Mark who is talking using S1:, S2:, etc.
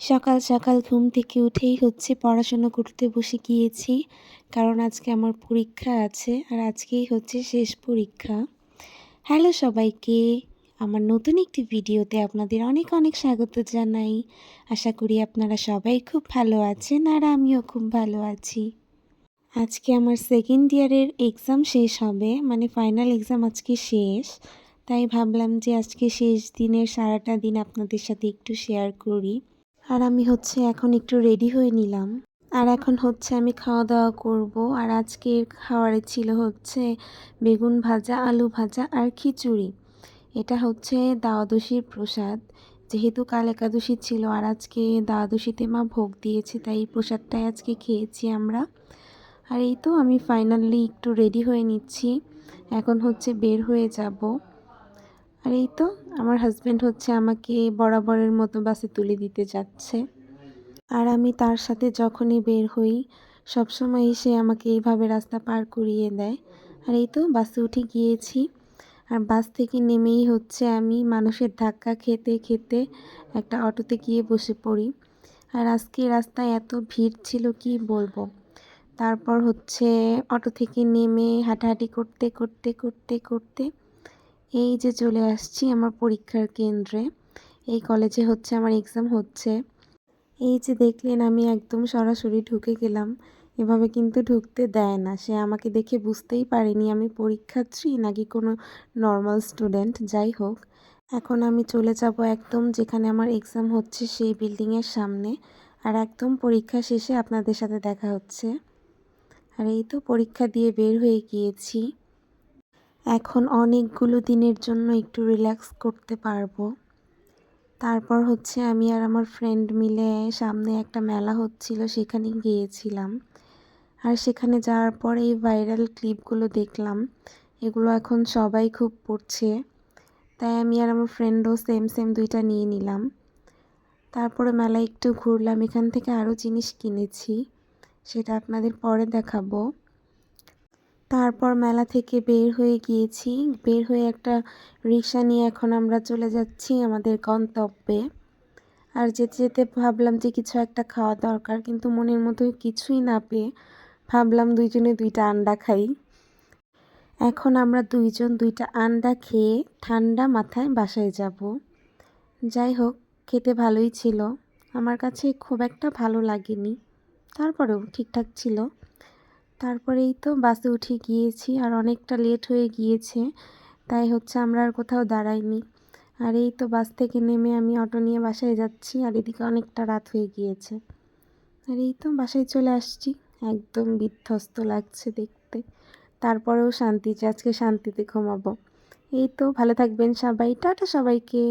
S1: সকাল সকাল ঘুম থেকে উঠেই হচ্ছে পড়াশোনা করতে বসে গিয়েছি, কারণ আজকে আমার পরীক্ষা আছে আর আজকেই হচ্ছে শেষ পরীক্ষা। হ্যালো সবাইকে, আমার নতুন একটি ভিডিওতে আপনাদের অনেক অনেক স্বাগত জানাই। আশা করি আপনারা সবাই খুব ভালো আছেন আর আমিও খুব ভালো আছি। আজকে আমার সেকেন্ড ইয়ারের এক্সাম শেষ হবে মানে ফাইনাল এক্সাম আজকে শেষ। তাই ভাবলাম যে আজকে শেষ দিনের সারাটা দিন আপনাদের সাথে একটু শেয়ার করি। আর আমি হচ্ছে এখন একটু রেডি হয়ে নিলাম। আর এখন হচ্ছে আমি খাওয়া দাওয়া করব। আর আজকের খাওয়ারে ছিল হচ্ছে বেগুন ভাজা, আলু ভাজা আর খিচুড়ি। এটা হচ্ছে দ্বাদশীর প্রসাদ। যেহেতু কাল একাদশী ছিল আর আজকে দ্বাদশীতে মা ভোগ দিয়েছে, তাই এই প্রসাদটাই আজকে খেয়েছি আমরা। আর এই তো আমি ফাইনালি একটু রেডি হয়ে নিচ্ছি। এখন হচ্ছে বের হয়ে যাব। আর এই তো, আমার হাজব্যান্ড হচ্ছে আমাকে বরাবরের মতো বাসে তুলে দিতে যাচ্ছে। আর আমি তার সাথে যখনই বের হই সবসময়ই সে আমাকে এইভাবে রাস্তা পার করিয়ে দেয়। আর এই তো বাসে উঠে গিয়েছি। আর বাস থেকে নেমেই হচ্ছে আমি মানুষের ধাক্কা খেতে খেতে একটা অটোতে গিয়ে বসে পড়ি। আর আজকে রাস্তায় এত ভিড় ছিল, কি বলব? তারপর হচ্ছে অটো থেকে নেমে হাঁটাহাঁটি করতে করতে করতে করতে এই যে চলে আসছি আমার পরীক্ষার কেন্দ্রে। এই কলেজে হচ্ছে আমার এক্সাম হচ্ছে। এই যে দেখলেন আমি একদম সরাসরি ঢুকে গেলাম। এভাবে কিন্তু ঢুকতে দেয় না। সে আমাকে দেখে বুঝতেই পারেনি আমি পরীক্ষার্থী নাকি কোনো নর্মাল স্টুডেন্ট যাই হোক। এখন আমি চলে যাব একদম যেখানে আমার এক্সাম হচ্ছে সেই বিল্ডিংয়ের সামনে। আর একদম পরীক্ষা শেষে আপনাদের সাথে দেখা হচ্ছে। আর এই তো পরীক্ষা দিয়ে বের হয়ে গিয়েছি। এখন অনেকগুলো দিনের জন্য একটু রিল্যাক্স করতে পারব। তারপর হচ্ছে আমি আর আমার ফ্রেন্ড মিলে সামনে একটা মেলা হচ্ছিল, সেখানে গিয়েছিলাম। আর সেখানে যাওয়ার পর এই ভাইরাল ক্লিপগুলো দেখলাম, এগুলো এখন সবাই খুব পড়ছে। তাই আমি আর আমার ফ্রেন্ডও সেম সেম দুইটা নিয়ে নিলাম। তারপরে মেলায় একটু ঘুরলাম, এখান থেকে আরও জিনিস কিনেছি, সেটা আপনাদের পরে দেখাবো। তারপর মেলা থেকে বের হয়ে গিয়েছি। বের হয়ে একটা রিক্সা নিয়ে এখন আমরা চলে যাচ্ছি আমাদের গন্তব্যে। আর যেতে যেতে ভাবলাম যে কিছু একটা খাওয়া দরকার, কিন্তু মনের মতো কিছুই না পেয়ে ভাবলাম দুইজনে দুইটা আন্ডা খাই। এখন আমরা দুইজন দুইটা আন্ডা খেয়ে ঠান্ডা মাথায় বাসায় যাব। যাই হোক, খেতে ভালোই ছিল। আমার কাছে খুব একটা ভালো লাগেনি। তারপরেও ঠিকঠাক ছিল। তারপরেই তো বাসে উঠে গিয়েছি আর অনেকটা লেট হয়ে গিয়েছে, তাই হচ্ছে আমরা আর কোথাও দাঁড়াইনি। আর এই তো বাস থেকে নেমে আমি অটো নিয়ে বাসায় যাচ্ছি আর এদিকে অনেকটা রাত হয়ে গিয়েছে। আর এই তো বাসায় চলে আসছি, একদম বিধ্বস্ত লাগছে দেখতে। তারপরেও শান্তি, আজকে শান্তিতে ঘুমাবো। এই তো ভালো থাকবেন সবাই, টাটা সবাইকে।